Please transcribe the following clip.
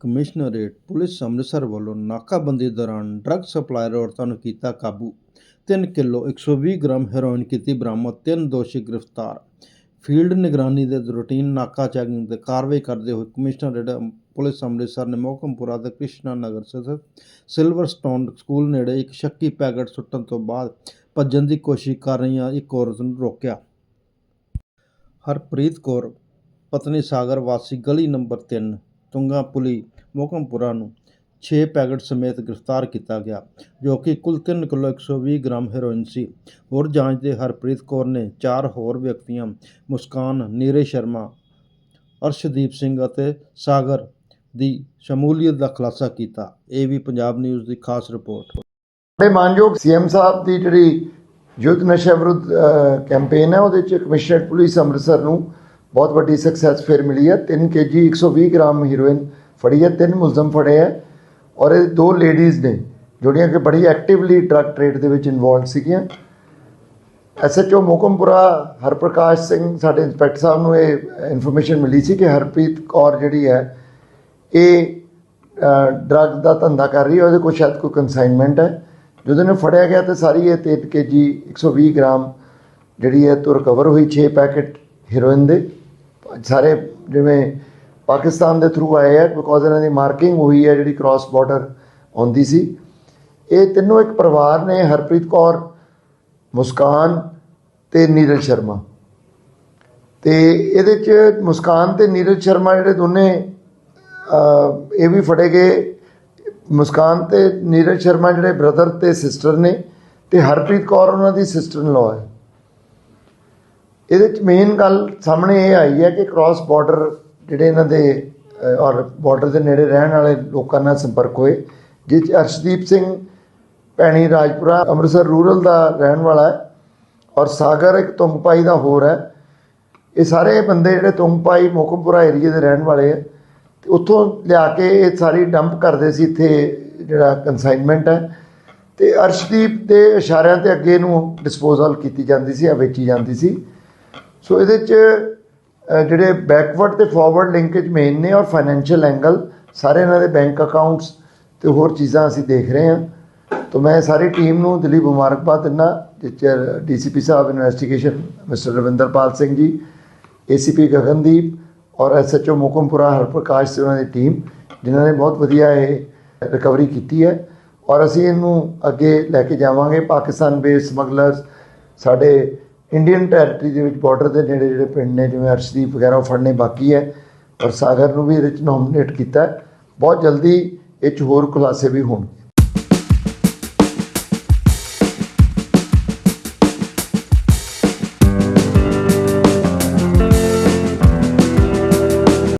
Commissionerate police Amritsar ਵੱਲੋਂ ਨਾਕਾਬੰਦੀ ਦੌਰਾਨ drug supplier ਔਰਤਾਂ ਨੂੰ ਕੀਤਾ ਕਾਬੂ। 3 ਕਿਲੋ 120 ਗ੍ਰਾਮ ਹੈਰੋਇਨ ਕੀਤੀ ਬਰਾਮਦ, ਤਿੰਨ ਦੋਸ਼ੀ ਗ੍ਰਿਫਤਾਰ। ਫੀਲਡ ਨਿਗਰਾਨੀ ਦੇ ਰੂਟੀਨ ਨਾਕਾ ਚੈਕਿੰਗ ਤੇ ਕਾਰਵਾਈ ਕਰਦੇ ਹੋਏ ਕਮਿਸ਼ਨਰੇਟ ਪੁਲਿਸ ਅੰਮ੍ਰਿਤਸਰ ਨੇ ਮੋਹਕਮਪੁਰਾ ਦੇ ਕ੍ਰਿਸ਼ਨਾ ਨਗਰ ਸਥਿਤ ਸਿਲਵਰ ਸਟੋਨ ਸਕੂਲ ਨੇੜੇ ਇੱਕ ਸ਼ੱਕੀ ਪੈਕੇਟ ਸੁੱਟਣ ਤੋਂ ਬਾਅਦ ਭੱਜਣ ਦੀ ਕੋਸ਼ਿਸ਼ ਕਰ ਰਹੀਆਂ ਇੱਕ ਔਰਤ ਨੂੰ ਰੋਕਿਆ। ਹਰਪ੍ਰੀਤ ਕੌਰ, ਪਤਨੀ ਸਾਗਰ ਵਾਸੀ ਗਲੀ ਨੰਬਰ 3 ਤੁੰਗਾ ਪੁਲੀ ਮੋਕਮਪੁਰਾ ਨੂੰ 6 ਪੈਕਟ ਸਮੇਤ ਗ੍ਰਿਫਤਾਰ ਕੀਤਾ ਗਿਆ, ਜੋ ਕਿ ਕੁੱਲ 3 ਕਿਲੋ 120 ਗ੍ਰਾਮ ਹੈਰੋਇਨ ਸੀ। ਹੋਰ ਜਾਂਚ ਦੇ ਹਰਪ੍ਰੀਤ ਕੌਰ ਨੇ ਚਾਰ ਹੋਰ ਵਿਅਕਤੀਆਂ, ਮੁਸਕਾਨ ਨੀਰਜ ਸ਼ਰਮਾ, ਅਰਸ਼ਦੀਪ ਸਿੰਘ ਅਤੇ ਸਾਗਰ ਦੀ ਸ਼ਮੂਲੀਅਤ ਦਾ ਖੁਲਾਸਾ ਕੀਤਾ। ਇਹ ਵੀ ਪੰਜਾਬ ਨਿਊਜ਼ ਦੀ ਖਾਸ ਰਿਪੋਰਟ। ਸਾਡੇ ਮਾਨਯੋਗ ਸੀਐਮ ਸਾਹਿਬ ਦੀ ਜਿਹੜੀ ਯੁੱਧ ਨਸ਼ਾ ਵਿਰੁੱਧ ਕੈਂਪੇਨ ਹੈ, ਉਹਦੇ ਚ ਕਮਿਸ਼ਨਰ ਪੁਲਿਸ ਅੰਮ੍ਰਿਤਸਰ ਨੂੰ ਬਹੁਤ ਵੱਡੀ ਸਕਸੈਸ ਫਿਰ ਮਿਲੀ ਹੈ। 3 ਕੇਜੀ 120 ਗ੍ਰਾਮ ਹੀਰੋਇਨ ਫੜੀ ਹੈ ਤਿੰਨ ਮੁਲਜ਼ਮ ਫੜੇ ਹੈ ਔਰ ਇਹ ਦੋ ਲੇਡੀਜ਼ ਨੇ ਜਿਹੜੀਆਂ ਕਿ ਬੜੀ ਐਕਟਿਵਲੀ ਡਰੱਗ ਟ੍ਰੇਡ ਦੇ ਵਿੱਚ ਇਨਵੋਲਡ ਸੀਗੀਆਂ। ਐਸਐਚਓ ਮੋਕਮਪੁਰਾ, ਹਰਪ੍ਰਕਾਸ਼ ਸਿੰਘ, ਸਾਡੇ ਇੰਸਪੈਕਟਰ ਸਾਹਿਬ ਨੂੰ ਇਹ ਇਨਫੋਰਮੇਸ਼ਨ ਮਿਲੀ ਸੀ ਕਿ ਹਰਪ੍ਰੀਤ ਕੌਰ ਜਿਹੜੀ ਹੈ, ਇਹ ਡਰੱਗ ਦਾ ਧੰਦਾ ਕਰ ਰਹੀ ਹੈ, ਉਹਦੇ ਕੋਲ ਸ਼ਾਇਦ ਕੋਈ ਕਨਸਾਈਨਮੈਂਟ ਹੈ। ਜਦੋਂ ਨੇ ਫੜਿਆ ਗਿਆ ਤੇ ਸਾਰੀ ਇਹ 3 ਕੇਜੀ 120 ਗ੍ਰਾਮ ਜਿਹੜੀ ਹੈ, ਤੋਂ ਰਿਕਵਰ ਹੋਈ 6 ਪੈਕੇਟ ਹੀਰੋਇਨ ਦੇ। ਸਾਰੇ ਜਿਵੇਂ ਪਾਕਿਸਤਾਨ ਦੇ ਥਰੂ ਆਏ ਆ ਬਿਕੋਜ਼ ਇਹਨਾਂ ਦੀ ਮਾਰਕਿੰਗ ਹੋਈ ਹੈ ਜਿਹੜੀ ਕ੍ਰਾਸ ਬਾਰਡਰ ਆਉਂਦੀ ਸੀ। ਇਹ ਤਿੰਨੋਂ ਇੱਕ ਪਰਿਵਾਰ ਨੇ, ਹਰਪ੍ਰੀਤ ਕੌਰ, ਮੁਸਕਾਨ ਤੇ ਨੀਰਜ ਸ਼ਰਮਾ। ਤੇ ਇਹਦੇ ਚ ਮੁਸਕਾਨ ਤੇ ਨੀਰਜ ਸ਼ਰਮਾ ਜਿਹੜੇ ਦੋਨੇ ਇਹ ਵੀ ਫੜੇ ਗਏ। ਮੁਸਕਾਨ ਤੇ ਨੀਰਜ ਸ਼ਰਮਾ ਜਿਹੜੇ ਬ੍ਰਦਰ ਤੇ ਸਿਸਟਰ ਨੇ ਤੇ ਹਰਪ੍ਰੀਤ ਕੌਰ ਉਹਨਾਂ ਦੀ ਸਿਸਟਰ ਇਨ ਲਾਅ ਹੈ। ਇਹਦੇ ਚ ਮੇਨ ਗੱਲ ਸਾਹਮਣੇ ਇਹ ਆਈ ਹੈ ਕਿ ਕ੍ਰਾਸ ਬਾਰਡਰ ਜਿਹੜੇ ਇਹਨਾਂ ਦੇ ਔਰ ਬਾਰਡਰ ਦੇ ਨੇੜੇ ਰਹਿਣ ਵਾਲੇ ਲੋਕਾਂ ਨਾਲ ਸੰਪਰਕ ਹੋਏ, ਜਿਸ 'ਚ ਅਰਸ਼ਦੀਪ ਸਿੰਘ ਭੈਣੀ ਰਾਜਪੁਰਾ ਅੰਮ੍ਰਿਤਸਰ ਰੂਰਲ ਦਾ ਰਹਿਣ ਵਾਲਾ ਹੈ ਔਰ ਸਾਗਰ ਇੱਕ ਤੁੰਗਪਾਈ ਦਾ ਹੋਰ ਹੈ। ਇਹ ਸਾਰੇ ਬੰਦੇ ਜਿਹੜੇ ਤੁੰਗਪਾਈ ਮੋਕਮਪੁਰਾ ਏਰੀਆ ਦੇ ਰਹਿਣ ਵਾਲੇ ਹੈ ਤੇ ਉੱਥੋਂ ਲਿਆ ਕੇ ਇਹ ਸਾਰੀ ਡੰਪ ਕਰਦੇ ਸੀ, ਇੱਥੇ ਜਿਹੜਾ ਕਨਸਾਈਨਮੈਂਟ ਹੈ। ਤੇ ਅਰਸ਼ਦੀਪ ਦੇ ਇਸ਼ਾਰਿਆਂ ਤੇ ਅੱਗੇ ਨੂੰ ਡਿਸਪੋਜ਼ਲ ਕੀਤੀ ਜਾਂਦੀ ਸੀ ਜਾਂ ਵੇਚੀ ਜਾਂਦੀ ਸੀ। ਸੋ ਇਹਦੇ ਚ ਜਿਹੜੇ ਬੈਕਵਰਡ ਤੇ ਫਾਰਵਰਡ ਲਿੰਕੇਜ ਮੇਨ ਨੇ ਔਰ ਫਾਈਨੈਂਸ਼ੀਅਲ ਐਂਗਲ ਸਾਰੇ ਇਹਨਾਂ ਦੇ ਬੈਂਕ ਅਕਾਊਂਟਸ ਤੇ ਹੋਰ ਚੀਜ਼ਾਂ ਅਸੀਂ ਦੇਖ ਰਹੇ ਹਾਂ। ਤਾਂ ਮੈਂ ਸਾਰੀ ਟੀਮ ਨੂੰ ਦਿਲੀ ਮੁਬਾਰਕਬਾਦ ਦਿੰਦਾ, ਜਿਸ ਡੀਸੀਪੀ ਸਾਹਿਬ investigation mister Ravinderpal Singh ji ACP Gagandeep ਔਰ ਐਸਐਚਓ ਮੁਕਮਪੁਰਾ ਹਰਪ੍ਰਕਾਸ਼ ਤੇ ਉਹਨਾਂ ਦੀ ਟੀਮ ਜਿਨ੍ਹਾਂ ਨੇ ਬਹੁਤ ਵਧੀਆ ਇਹ ਰਿਕਵਰੀ ਕੀਤੀ ਹੈ। ਔਰ ਅਸੀਂ ਇਹਨੂੰ ਅੱਗੇ ਲੈ ਕੇ ਜਾਵਾਂਗੇ ਪਾਕਿਸਤਾਨ ਬੇਸ ਸਮਗਲਰਸ ਸਾਡੇ ਇੰਡੀਅਨ ਟੈਰੀਟਰੀ ਦੇ ਵਿੱਚ ਬਾਰਡਰ ਦੇ ਨੇੜੇ ਜਿਹੜੇ ਪਿੰਡ ਨੇ, ਜਿਵੇਂ ਅਰਸ਼ਦੀਪ ਵਗੈਰਾ, ਉਹ ਫੜਨੇ ਬਾਕੀ ਹੈ ਔਰ ਸਾਗਰ ਨੂੰ ਵੀ ਇਹਦੇ ਵਿੱਚ ਨੋਮੀਨੇਟ ਕੀਤਾ ਬਹੁਤ ਜਲਦੀ ਇਹ 'ਚ ਹੋਰ ਖੁਲਾਸੇ ਵੀ ਹੋਣਗੇ।